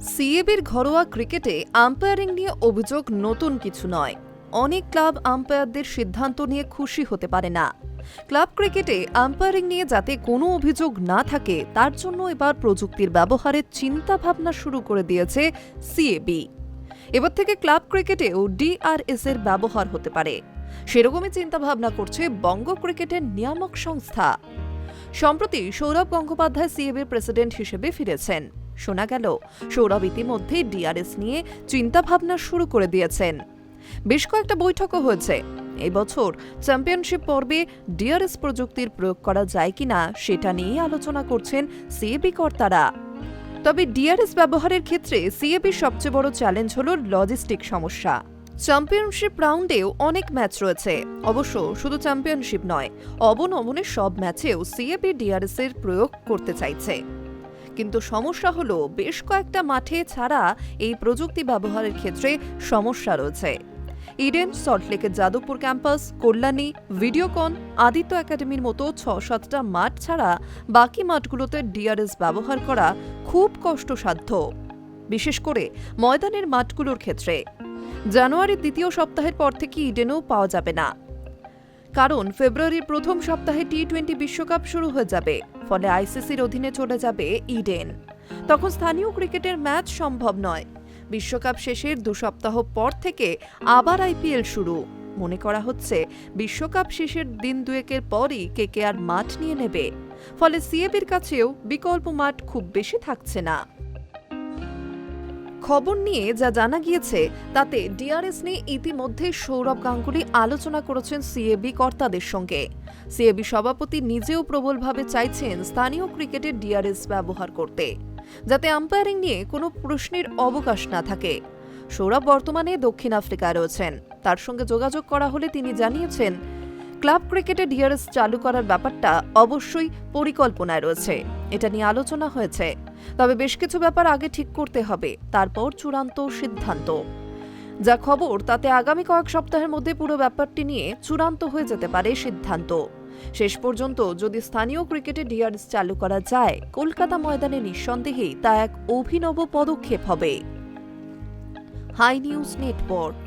সিএবির ঘরোয়া ক্রিকেটে আম্পায়ারিং নিয়ে অভিযোগ নতুন কিছু নয়। অনেক ক্লাব আম্পায়ারদের সিদ্ধান্ত নিয়ে খুশি হতে পারে না। ক্লাব ক্রিকেটে আম্পায়ারিং নিয়ে যাতে কোনো অভিযোগ না থাকে, তার জন্য এবার প্রযুক্তির ব্যবহারের চিন্তা ভাবনা শুরু করে দিয়েছে সিএবি। এবার থেকে ক্লাব ক্রিকেটেও ডিআরএস এর ব্যবহার হতে পারে। সেরকমই চিন্তা ভাবনা করছে বঙ্গ ক্রিকেটের নিয়ামক সংস্থা। সম্প্রতি সৌরভ গঙ্গোপাধ্যায় সিএবির প্রেসিডেন্ট হিসেবে ফিরেছেন। শোনা গেল, সৌরভ ইতিমধ্যেই ডিআরএস নিয়ে চিন্তাভাবনা শুরু করে দিয়েছেন। বেশ কয়েকটা বৈঠকও হয়েছে। এই বছর চ্যাম্পিয়নশিপ পর্বে ডিআরএস প্রযুক্তির প্রয়োগ করা যায় কিনা সেটা নিয়ে আলোচনা করছেন সিএবি কর্তারা। তবে ডিআরএস ব্যবহারের ক্ষেত্রে সিএবির সবচেয়ে বড় চ্যালেঞ্জ হল লজিস্টিক সমস্যা। চ্যাম্পিয়নশিপ রাউন্ডেও অনেক ম্যাচ রয়েছে। অবশ্য শুধু চ্যাম্পিয়নশিপ নয়, অবনমনে সব ম্যাচেও সিএবি ডিআরএস এর প্রয়োগ করতে চাইছে। কিন্তু সমস্যা হলো বেশ কয়েকটা মাঠে ছাড়া এই প্রযুক্তি ব্যবহারের ক্ষেত্রে সমস্যা রয়েছে। ইডেন সল্টলেকের যাদবপুর ক্যাম্পাস, কল্যাণী, ভিডিওকন, আদিত্য একাডেমির মতো ছ সাতটা মাঠ ছাড়া বাকি মাঠগুলোতে ডিআরএস ব্যবহার করা খুব কষ্টসাধ্য। বিশেষ করে ময়দানের মাঠগুলোর ক্ষেত্রে। জানুয়ারির দ্বিতীয় সপ্তাহের পর থেকে ইডেনও পাওয়া যাবে না। কারণ ফেব্রুয়ারির প্রথম সপ্তাহে টি টোয়েন্টি বিশ্বকাপ শুরু হয়ে যাবে, ফলে আইসিসির অধীনে চলে যাবে ইডেন। তখন স্থানীয় ক্রিকেটের ম্যাচ সম্ভব নয়। বিশ্বকাপ শেষের দু সপ্তাহ পর থেকে আবার আইপিএল শুরু। মনে করা হচ্ছে, বিশ্বকাপ শেষের দিন দুয়েকের পরই কেকেআর মাঠ নিয়ে নেবে। ফলে সিএবির কাছেও বিকল্প মাঠ খুব বেশি থাকছে না। খবর নিয়ে যা জানা গিয়েছে, তাতে ডিআরএস নিয়ে ইতিমধ্যে সৌরভ গাঙ্গুলি আলোচনা করেছেন সিএবি কর্তাদের সঙ্গে। সিএবি সভাপতি নিজেও প্রবলভাবে চাইছেন স্থানীয় ক্রিকেটে ডিআরএস ব্যবহার করতে, যাতে আম্পায়ারিং নিয়ে কোনো প্রশ্নের অবকাশ না থাকে। সৌরভ বর্তমানে দক্ষিণ আফ্রিকায় রয়েছেন। তার সঙ্গে যোগাযোগ করা হলে তিনি জানিয়েছেন ক্লাব ক্রিকেটে ডিআরএস চালু করার ব্যাপারটা অবশ্যই পরিকল্পনায় রয়েছে। এটা নিয়ে আলোচনা হয়েছে। তবে বেশ কিছু ব্যাপার আগে ঠিক করতে হবে, তারপর চূড়ান্ত সিদ্ধান্ত। যা খবর, তাতে আগামী কয়েক সপ্তাহের মধ্যে পুরো ব্যাপারটি নিয়ে চূড়ান্ত হয়ে যেতে পারে সিদ্ধান্ত। শেষ পর্যন্ত যদি স্থানীয় ক্রিকেটে ডিআরএস চালু করা যায়, কলকাতা ময়দানে নিঃসন্দেহেই তা এক অভিনব পদক্ষেপ হবে। High news network.